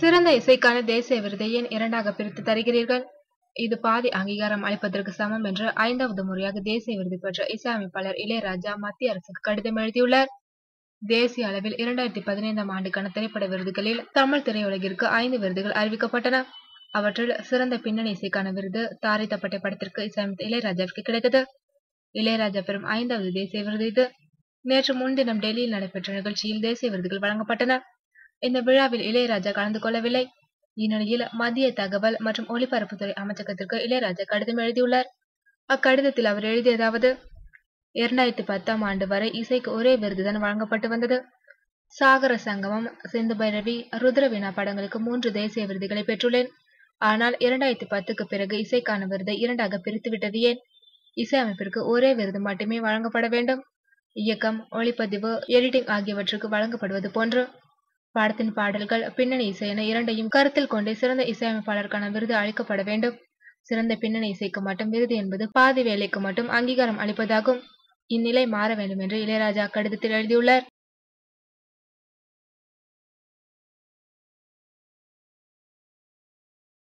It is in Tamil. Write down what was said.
சிறந்த இசைக்கான தேசிய விருதை ஏன் இரண்டாக பிரித்து தருகிறீர்கள். இது பாதி அங்கீகாரம் அளிப்பதற்கு சமம் என்று ஐந்தாவது முறையாக தேசிய விருது பெற்ற இசையமைப்பாளர் இளையராஜா மத்திய அரசுக்கு கடிதம் எழுதியுள்ளார். தேசிய அளவில் இரண்டாயிரத்தி பதினைந்தாம் ஆண்டுக்கான திரைப்பட விருதுகளில் தமிழ் திரையுலகிற்கு ஐந்து விருதுகள் அறிவிக்கப்பட்டன. அவற்றில் சிறந்த பின்னணி இசைக்கான விருது தாரை படத்திற்கு இசையமைத்த இளையராஜாவிற்கு கிடைத்தது. இளையராஜா பெறும் ஐந்தாவது தேசிய விருது இது. நேற்று முன்தினம் டெல்லியில் நடைபெற்ற நிகழ்ச்சியில் தேசிய விருதுகள் வழங்கப்பட்டன. இந்த விழாவில் இளையராஜா கலந்து கொள்ளவில்லை. இந்நிலையில் மத்திய தகவல் மற்றும் ஒலிபரப்புத்துறை அமைச்சகத்திற்கு இளையராஜா கடிதம் எழுதியுள்ளார். அக்கடிதத்தில் அவர் எழுதியதாவது இரண்டாயிரத்தி பத்தாம் ஆண்டு வரை இசைக்கு ஒரே விருதுதான் வழங்கப்பட்டு வந்தது. சாகர சங்கமம் சிந்து பைரவி ருத்ரவீணா படங்களுக்கு மூன்று தேசிய விருதுகளை பெற்றுள்ளேன். ஆனால் இரண்டாயிரத்தி பத்துக்கு பிறகு இசைக்கான விருதை இரண்டாக பிரித்துவிட்டது ஏன்? இசையமைப்பிற்கு ஒரே விருது மட்டுமே வழங்கப்பட வேண்டும். இயக்கம் ஒளிப்பதிவு எடிட்டிங் ஆகியவற்றுக்கு வழங்கப்படுவது போன்று பாடத்தின் பாடல்கள் பின்னணி இசை என இரண்டையும் கருத்தில் கொண்டே சிறந்த இசையமைப்பாளருக்கான விருது அளிக்கப்பட வேண்டும். சிறந்த பின்னணி இசைக்கு மட்டும் விருது என்பது பாதி வேலைக்கு மட்டும் அங்கீகாரம் அளிப்பதாகும். இந்நிலை மாற வேண்டும் என்று இளையராஜா கடிதத்தில் எழுதியுள்ளார்.